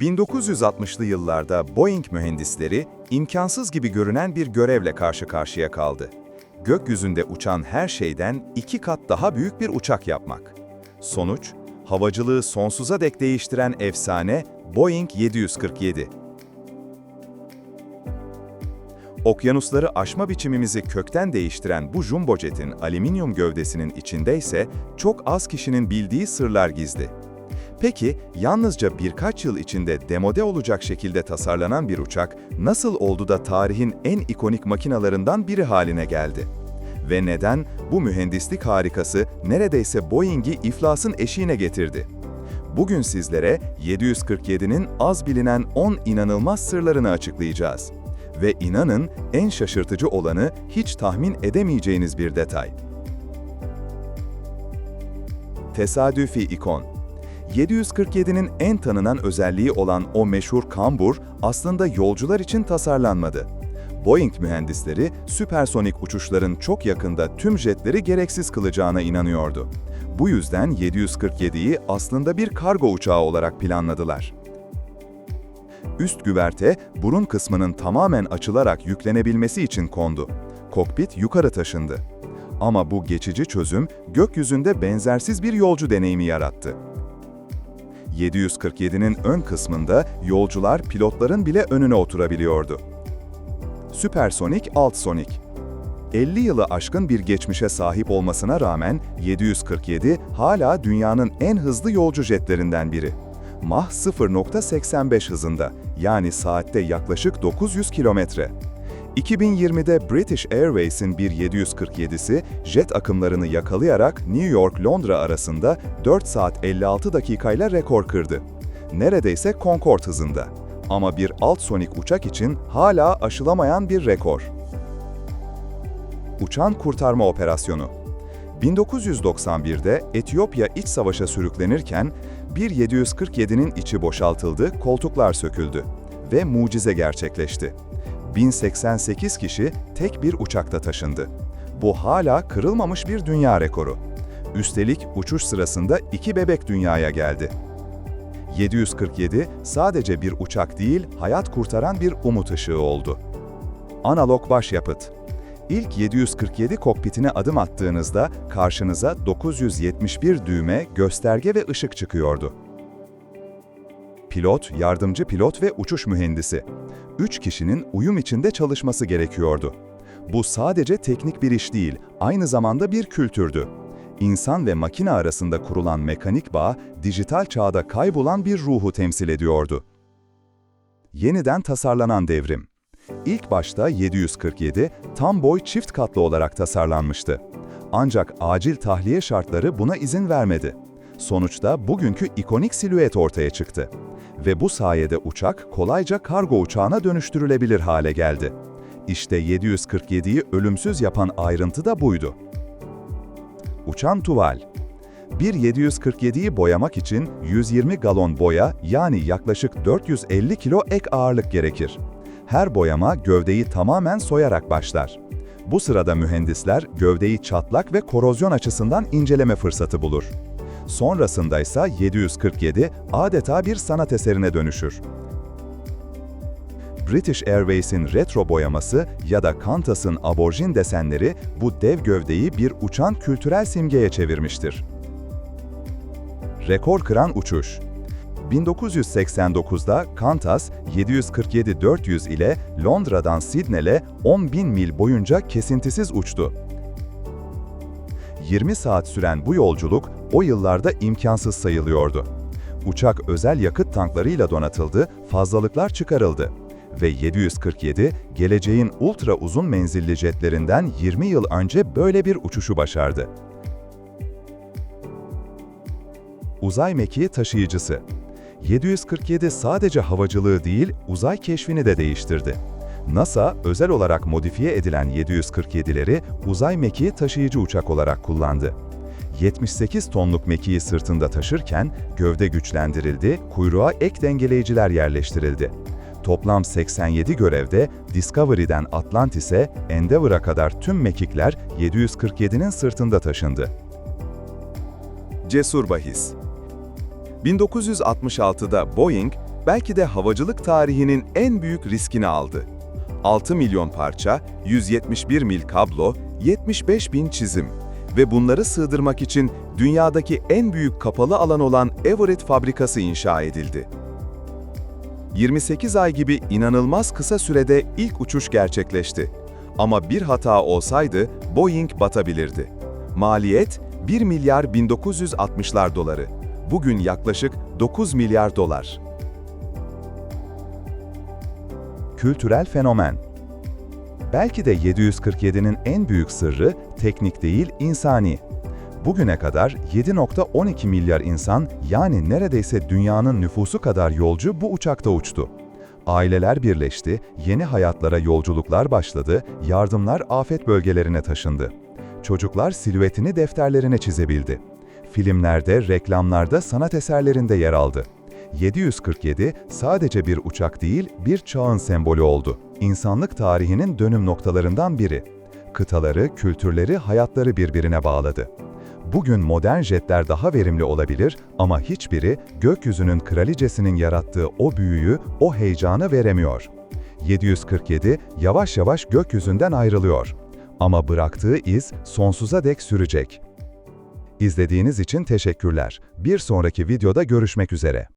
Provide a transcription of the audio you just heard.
1960'lı yıllarda Boeing mühendisleri imkansız gibi görünen bir görevle karşı karşıya kaldı. Gökyüzünde uçan her şeyden iki kat daha büyük bir uçak yapmak. Sonuç, havacılığı sonsuza dek değiştiren efsane Boeing 747. Okyanusları aşma biçimimizi kökten değiştiren bu jumbo jetin alüminyum gövdesinin içinde ise çok az kişinin bildiği sırlar gizli. Peki, yalnızca birkaç yıl içinde demode olacak şekilde tasarlanan bir uçak nasıl oldu da tarihin en ikonik makinalarından biri haline geldi? Ve neden bu mühendislik harikası neredeyse Boeing'i iflasın eşiğine getirdi? Bugün sizlere 747'nin az bilinen 10 inanılmaz sırlarını açıklayacağız. Ve inanın en şaşırtıcı olanı hiç tahmin edemeyeceğiniz bir detay. Tesadüfi ikon 747'nin en tanınan özelliği olan o meşhur kambur aslında yolcular için tasarlanmadı. Boeing mühendisleri süpersonik uçuşların çok yakında tüm jetleri gereksiz kılacağına inanıyordu. Bu yüzden 747'yi aslında bir kargo uçağı olarak planladılar. Üst güverte burun kısmının tamamen açılarak yüklenebilmesi için kondu. Kokpit yukarı taşındı. Ama bu geçici çözüm gökyüzünde benzersiz bir yolcu deneyimi yarattı. 747'nin ön kısmında yolcular pilotların bile önüne oturabiliyordu. Süpersonik, altsonik. 50 yılı aşkın bir geçmişe sahip olmasına rağmen 747 hala dünyanın en hızlı yolcu jetlerinden biri. Mach 0.85 hızında, yani saatte yaklaşık 900 kilometre. 2020'de British Airways'in bir 747'si jet akımlarını yakalayarak New York-Londra arasında 4 saat 56 dakikayla rekor kırdı. Neredeyse Concorde hızında. Ama bir alt sonik uçak için hala aşılamayan bir rekor. Uçan kurtarma operasyonu 1991'de Etiyopya iç savaşa sürüklenirken bir 747'nin içi boşaltıldı, koltuklar söküldü ve mucize gerçekleşti. 1088 kişi tek bir uçakta taşındı. Bu hala kırılmamış bir dünya rekoru. Üstelik uçuş sırasında iki bebek dünyaya geldi. 747 sadece bir uçak değil, hayat kurtaran bir umut ışığı oldu. Analog başyapıt İlk 747 kokpitine adım attığınızda karşınıza 971 düğme, gösterge ve ışık çıkıyordu. Pilot, yardımcı pilot ve uçuş mühendisi. Üç kişinin uyum içinde çalışması gerekiyordu. Bu sadece teknik bir iş değil, aynı zamanda bir kültürdü. İnsan ve makine arasında kurulan mekanik bağ, dijital çağda kaybolan bir ruhu temsil ediyordu. Yeniden tasarlanan devrim. İlk başta 747 tam boy çift katlı olarak tasarlanmıştı. Ancak acil tahliye şartları buna izin vermedi. Sonuçta bugünkü ikonik silüet ortaya çıktı. Ve bu sayede uçak kolayca kargo uçağına dönüştürülebilir hale geldi. İşte 747'yi ölümsüz yapan ayrıntı da buydu. Uçan tuval. Bir 747'yi boyamak için 120 galon boya yani yaklaşık 450 kilo ek ağırlık gerekir. Her boyama gövdeyi tamamen soyarak başlar. Bu sırada mühendisler gövdeyi çatlak ve korozyon açısından inceleme fırsatı bulur. Sonrasında ise 747 adeta bir sanat eserine dönüşür. British Airways'in retro boyaması ya da Qantas'ın aborjin desenleri bu dev gövdeyi bir uçan kültürel simgeye çevirmiştir. Rekor kıran uçuş 1989'da Qantas 747-400 ile Londra'dan Sydney'e 10.000 mil boyunca kesintisiz uçtu. 20 saat süren bu yolculuk o yıllarda imkansız sayılıyordu. Uçak özel yakıt tanklarıyla donatıldı, fazlalıklar çıkarıldı ve 747 geleceğin ultra uzun menzilli jetlerinden 20 yıl önce böyle bir uçuşu başardı. Uzay mekiği taşıyıcısı 747 sadece havacılığı değil, uzay keşfini de değiştirdi. NASA, özel olarak modifiye edilen 747'leri uzay mekiği taşıyıcı uçak olarak kullandı. 78 tonluk mekiği sırtında taşırken gövde güçlendirildi, kuyruğa ek dengeleyiciler yerleştirildi. Toplam 87 görevde Discovery'den Atlantis'e, Endeavour'a kadar tüm mekikler 747'nin sırtında taşındı. Cesur bahis 1966'da Boeing, belki de havacılık tarihinin en büyük riskini aldı. 6 milyon parça, 171 mil kablo, 75 bin çizim ve bunları sığdırmak için dünyadaki en büyük kapalı alan olan Everett fabrikası inşa edildi. 28 ay gibi inanılmaz kısa sürede ilk uçuş gerçekleşti. Ama bir hata olsaydı Boeing batabilirdi. Maliyet 1 milyar 1960'lar doları. Bugün yaklaşık 9 milyar dolar. Kültürel fenomen Belki de 747'nin en büyük sırrı teknik değil insani. Bugüne kadar 7.12 milyar insan yani neredeyse dünyanın nüfusu kadar yolcu bu uçakta uçtu. Aileler birleşti, yeni hayatlara yolculuklar başladı, yardımlar afet bölgelerine taşındı. Çocuklar silüetini defterlerine çizebildi. Filmlerde, reklamlarda, sanat eserlerinde yer aldı. 747 sadece bir uçak değil, bir çağın sembolü oldu. İnsanlık tarihinin dönüm noktalarından biri. Kıtaları, kültürleri, hayatları birbirine bağladı. Bugün modern jetler daha verimli olabilir ama hiçbiri gökyüzünün kraliçesinin yarattığı o büyüyü, o heyecanı veremiyor. 747 yavaş yavaş gökyüzünden ayrılıyor. Ama bıraktığı iz sonsuza dek sürecek. İzlediğiniz için teşekkürler. Bir sonraki videoda görüşmek üzere.